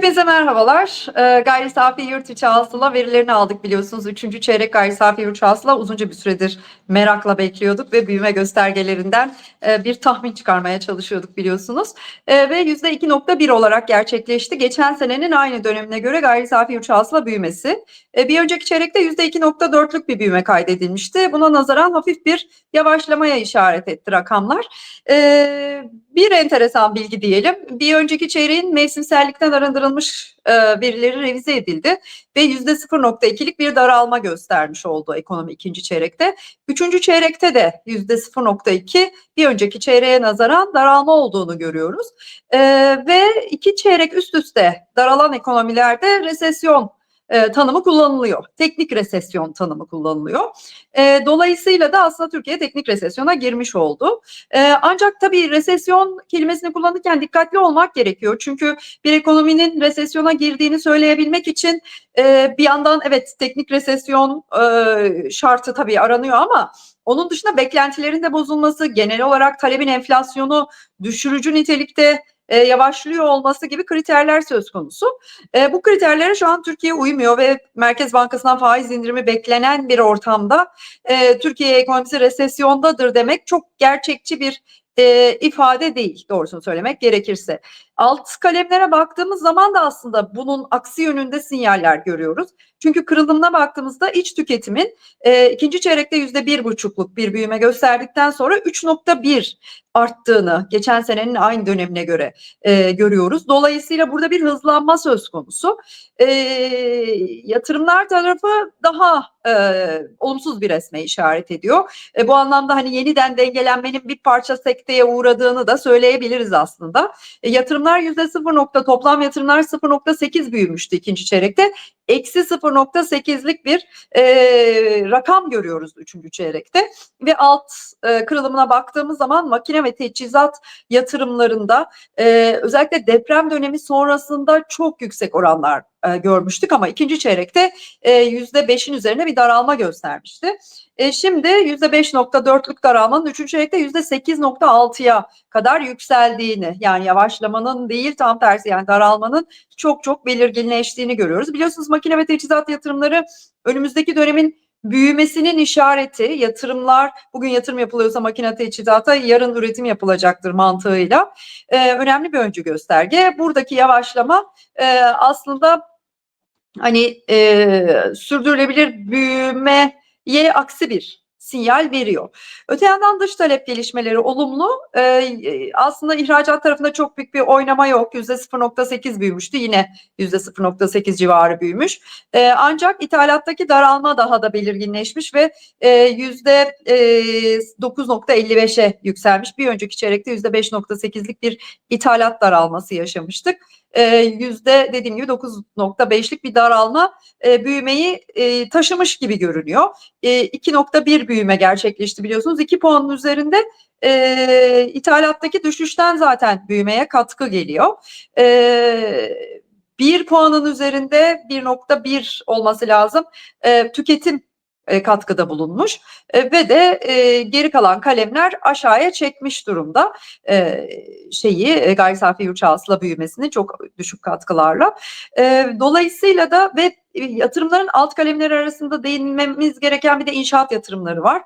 Hepinize merhabalar. Ee, gayri safi yurt içi hasıla verilerini aldık biliyorsunuz. Üçüncü çeyrek gayri safi yurt hasıla uzunca bir süredir merakla bekliyorduk ve büyüme göstergelerinden e, bir tahmin çıkarmaya çalışıyorduk biliyorsunuz. E, ve %2.1 olarak gerçekleşti. Geçen senenin aynı dönemine göre gayri safi yurt hasıla büyümesi. E, bir önceki çeyrekte %2.4'lük bir büyüme kaydedilmişti. Buna nazaran hafif bir yavaşlamaya işaret etti rakamlar. E, bir enteresan bilgi diyelim. Bir önceki çeyreğin mevsimsellikten arındırılmış e, verileri revize edildi ve yüzde 0.2'lik bir daralma göstermiş oldu ekonomi ikinci çeyrekte. Üçüncü çeyrekte de yüzde 0.2 bir önceki çeyreğe nazaran daralma olduğunu görüyoruz. E, ve iki çeyrek üst üste daralan ekonomilerde resesyon e, tanımı kullanılıyor. Teknik resesyon tanımı kullanılıyor. E, dolayısıyla da aslında Türkiye teknik resesyona girmiş oldu. E, ancak tabii resesyon kelimesini kullanırken dikkatli olmak gerekiyor. Çünkü bir ekonominin resesyona girdiğini söyleyebilmek için e, bir yandan evet teknik resesyon e, şartı tabii aranıyor ama onun dışında beklentilerin de bozulması, genel olarak talebin enflasyonu düşürücü nitelikte e, yavaşlıyor olması gibi kriterler söz konusu. E, bu kriterlere şu an Türkiye uymuyor ve Merkez Bankası'ndan faiz indirimi beklenen bir ortamda e, Türkiye ekonomisi resesyondadır demek çok gerçekçi bir e, ifade değil doğrusunu söylemek gerekirse. Alt kalemlere baktığımız zaman da aslında bunun aksi yönünde sinyaller görüyoruz. Çünkü kırılımına baktığımızda iç tüketimin e, ikinci çeyrekte yüzde bir buçukluk bir büyüme gösterdikten sonra 3.1 arttığını geçen senenin aynı dönemine göre e, görüyoruz. Dolayısıyla burada bir hızlanma söz konusu. E, yatırımlar tarafı daha e, olumsuz bir resme işaret ediyor. E, bu anlamda hani yeniden dengelenmenin bir parça sekteye uğradığını da söyleyebiliriz aslında. E, yatırımlar yüzde sıfır nokta toplam yatırımlar 0.8 büyümüştü ikinci çeyrekte. Eksi 0.8'lik bir e, rakam görüyoruz üçüncü çeyrekte ve alt e, kırılımına baktığımız zaman makine ve teçhizat yatırımlarında e, özellikle deprem dönemi sonrasında çok yüksek oranlar e, görmüştük ama ikinci çeyrekte yüzde beşin üzerine bir daralma göstermişti. E, şimdi yüzde beş nokta dörtlük daralmanın üçüncü çeyrekte yüzde sekiz nokta altıya kadar yükseldiğini yani yavaşlamanın değil tam tersi yani daralmanın çok çok belirginleştiğini görüyoruz. Biliyorsunuz makine ve teçhizat yatırımları önümüzdeki dönemin büyümesinin işareti yatırımlar bugün yatırım yapılıyorsa makine teçhizata yarın üretim yapılacaktır mantığıyla ee, önemli bir öncü gösterge. Buradaki yavaşlama e, aslında hani e, sürdürülebilir büyümeye aksi bir sinyal veriyor. Öte yandan dış talep gelişmeleri olumlu. Ee, aslında ihracat tarafında çok büyük bir oynama yok. %0.8 büyümüştü. Yine %0.8 civarı büyümüş. Ee, ancak ithalattaki daralma daha da belirginleşmiş ve e, %9.55'e yükselmiş. Bir önceki çeyrekte %5.8'lik bir ithalat daralması yaşamıştık yüzde dediğim gibi 9.5'lik bir daralma e, büyümeyi e, taşımış gibi görünüyor. E, 2.1 büyüme gerçekleşti biliyorsunuz. 2 puanın üzerinde e, ithalattaki düşüşten zaten büyümeye katkı geliyor. E, 1 puanın üzerinde 1.1 olması lazım. E, tüketim e, katkıda bulunmuş e, ve de e, geri kalan kalemler aşağıya çekmiş durumda e, şeyi e, gayri safi yurt hasıla büyümesini çok düşük katkılarla. Dolayısıyla da ve yatırımların alt kalemleri arasında değinmemiz gereken bir de inşaat yatırımları var.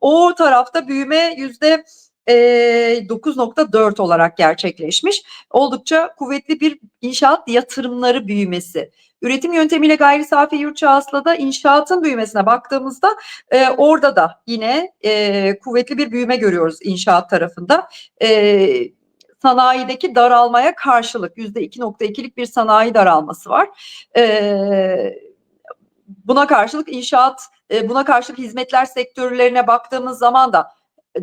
O tarafta büyüme yüzde 9.4 olarak gerçekleşmiş. Oldukça kuvvetli bir inşaat yatırımları büyümesi Üretim yöntemiyle gayri safi yurt hasılada inşaatın büyümesine baktığımızda e, orada da yine e, kuvvetli bir büyüme görüyoruz inşaat tarafında. E, sanayideki daralmaya karşılık yüzde 2.2'lik bir sanayi daralması var. E, buna karşılık inşaat, e, buna karşılık hizmetler sektörlerine baktığımız zaman da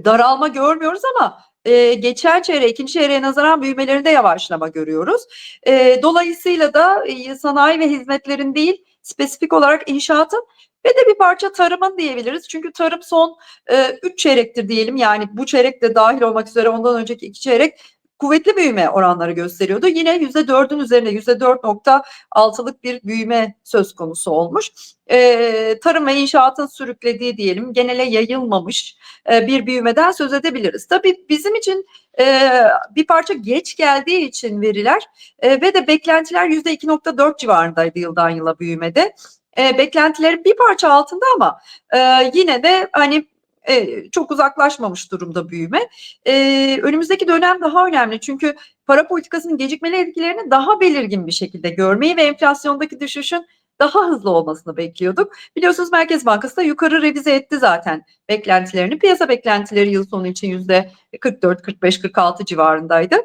daralma görmüyoruz ama e, geçen çeyreğe, ikinci çeyreğe nazaran büyümelerinde yavaşlama görüyoruz. E, dolayısıyla da e, sanayi ve hizmetlerin değil, spesifik olarak inşaatın ve de bir parça tarımın diyebiliriz. Çünkü tarım son 3 e, üç çeyrektir diyelim. Yani bu çeyrek de dahil olmak üzere ondan önceki iki çeyrek kuvvetli büyüme oranları gösteriyordu. Yine yüzde dördün üzerinde yüzde dört nokta altılık bir büyüme söz konusu olmuş. Ee, tarım ve inşaatın sürüklediği diyelim genele yayılmamış e, bir büyümeden söz edebiliriz. Tabii bizim için e, bir parça geç geldiği için veriler e, ve de beklentiler %2.4 civarındaydı yıldan yıla büyümede. E, beklentilerin bir parça altında ama e, yine de hani e, çok uzaklaşmamış durumda büyüme. E, önümüzdeki dönem daha önemli çünkü para politikasının gecikmeli etkilerini daha belirgin bir şekilde görmeyi ve enflasyondaki düşüşün daha hızlı olmasını bekliyorduk. Biliyorsunuz Merkez Bankası da yukarı revize etti zaten beklentilerini. Piyasa beklentileri yıl sonu için yüzde 44, 45, 46 civarındaydı.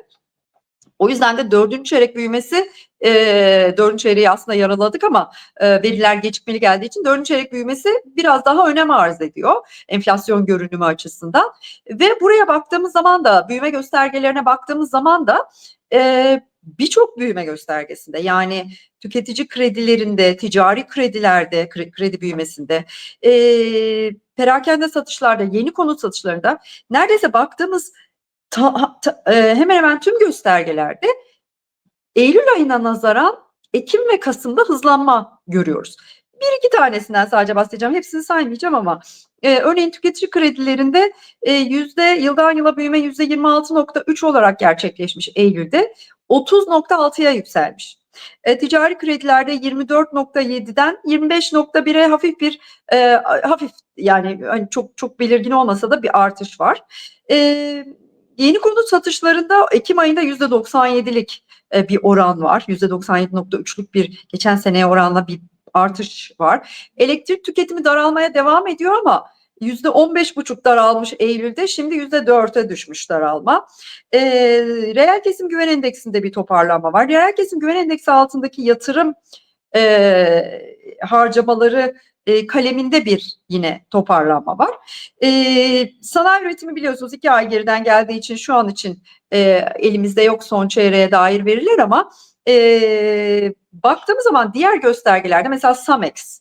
O yüzden de dördüncü çeyrek büyümesi e, dördüncü çeyreği aslında yaraladık ama e, veriler gecikmeli geldiği için dördüncü çeyrek büyümesi biraz daha önem arz ediyor enflasyon görünümü açısından. Ve buraya baktığımız zaman da büyüme göstergelerine baktığımız zaman da e, birçok büyüme göstergesinde yani tüketici kredilerinde, ticari kredilerde, kre- kredi büyümesinde, e, perakende satışlarda, yeni konut satışlarında neredeyse baktığımız ta- ta- e, hemen hemen tüm göstergelerde Eylül ayına nazaran Ekim ve Kasım'da hızlanma görüyoruz. Bir iki tanesinden sadece bahsedeceğim. Hepsini saymayacağım ama e, örneğin tüketici kredilerinde e, yüzde yıldan yıla büyüme yüzde 26.3 olarak gerçekleşmiş Eylül'de 30.6'ya yükselmiş. E, ticari kredilerde 24.7'den 25.1'e hafif bir e, hafif yani hani çok çok belirgin olmasa da bir artış var. E, yeni konut satışlarında Ekim ayında %97'lik e, bir oran var. %97.3'lük bir geçen seneye oranla bir artış var. Elektrik tüketimi daralmaya devam ediyor ama yüzde 15,5 daralmış Eylül'de şimdi yüzde 4'e düşmüş daralma. E, reel kesim güven endeksinde bir toparlanma var. Reel kesim güven endeksi altındaki yatırım e, harcamaları e, kaleminde bir yine toparlanma var. E, sanayi üretimi biliyorsunuz iki ay geriden geldiği için şu an için e, elimizde yok son çeyreğe dair veriler ama e, baktığımız zaman diğer göstergelerde mesela Samex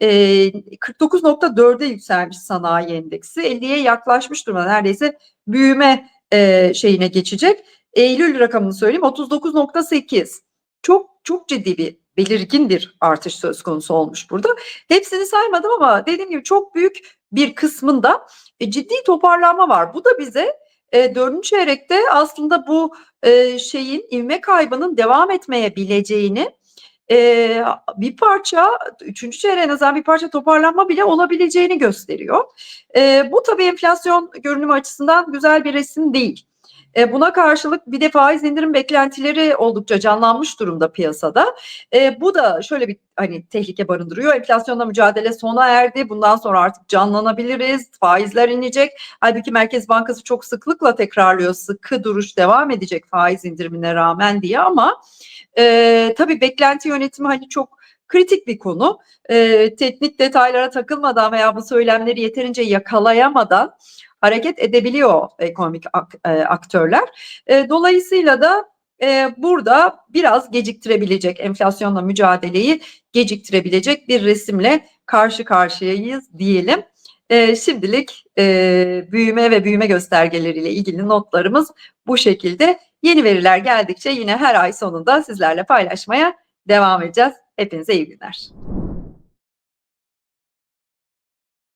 e, 49.4'e yükselmiş sanayi endeksi 50'ye yaklaşmış durumda neredeyse büyüme e, şeyine geçecek. Eylül rakamını söyleyeyim 39.8 çok çok ciddi bir belirgin bir artış söz konusu olmuş burada. Hepsini saymadım ama dediğim gibi çok büyük bir kısmında e, ciddi toparlanma var. Bu da bize e, dördüncü çeyrekte aslında bu e, şeyin ivme kaybının devam etmeyebileceğini e, bir parça üçüncü çeyreğe nazaran bir parça toparlanma bile olabileceğini gösteriyor. E, bu tabii enflasyon görünümü açısından güzel bir resim değil. E, buna karşılık bir de faiz indirim beklentileri oldukça canlanmış durumda piyasada. E, bu da şöyle bir hani tehlike barındırıyor. Enflasyonla mücadele sona erdi. Bundan sonra artık canlanabiliriz. Faizler inecek. Halbuki Merkez Bankası çok sıklıkla tekrarlıyor. Sıkı duruş devam edecek faiz indirimine rağmen diye ama e, tabii beklenti yönetimi hani çok kritik bir konu. E, teknik detaylara takılmadan veya bu söylemleri yeterince yakalayamadan hareket edebiliyor ekonomik ak, e, aktörler. E, dolayısıyla da e, burada biraz geciktirebilecek enflasyonla mücadeleyi geciktirebilecek bir resimle karşı karşıyayız diyelim. E, şimdilik e, büyüme ve büyüme göstergeleriyle ilgili notlarımız bu şekilde. Yeni veriler geldikçe yine her ay sonunda sizlerle paylaşmaya devam edeceğiz. Hepinize iyi günler.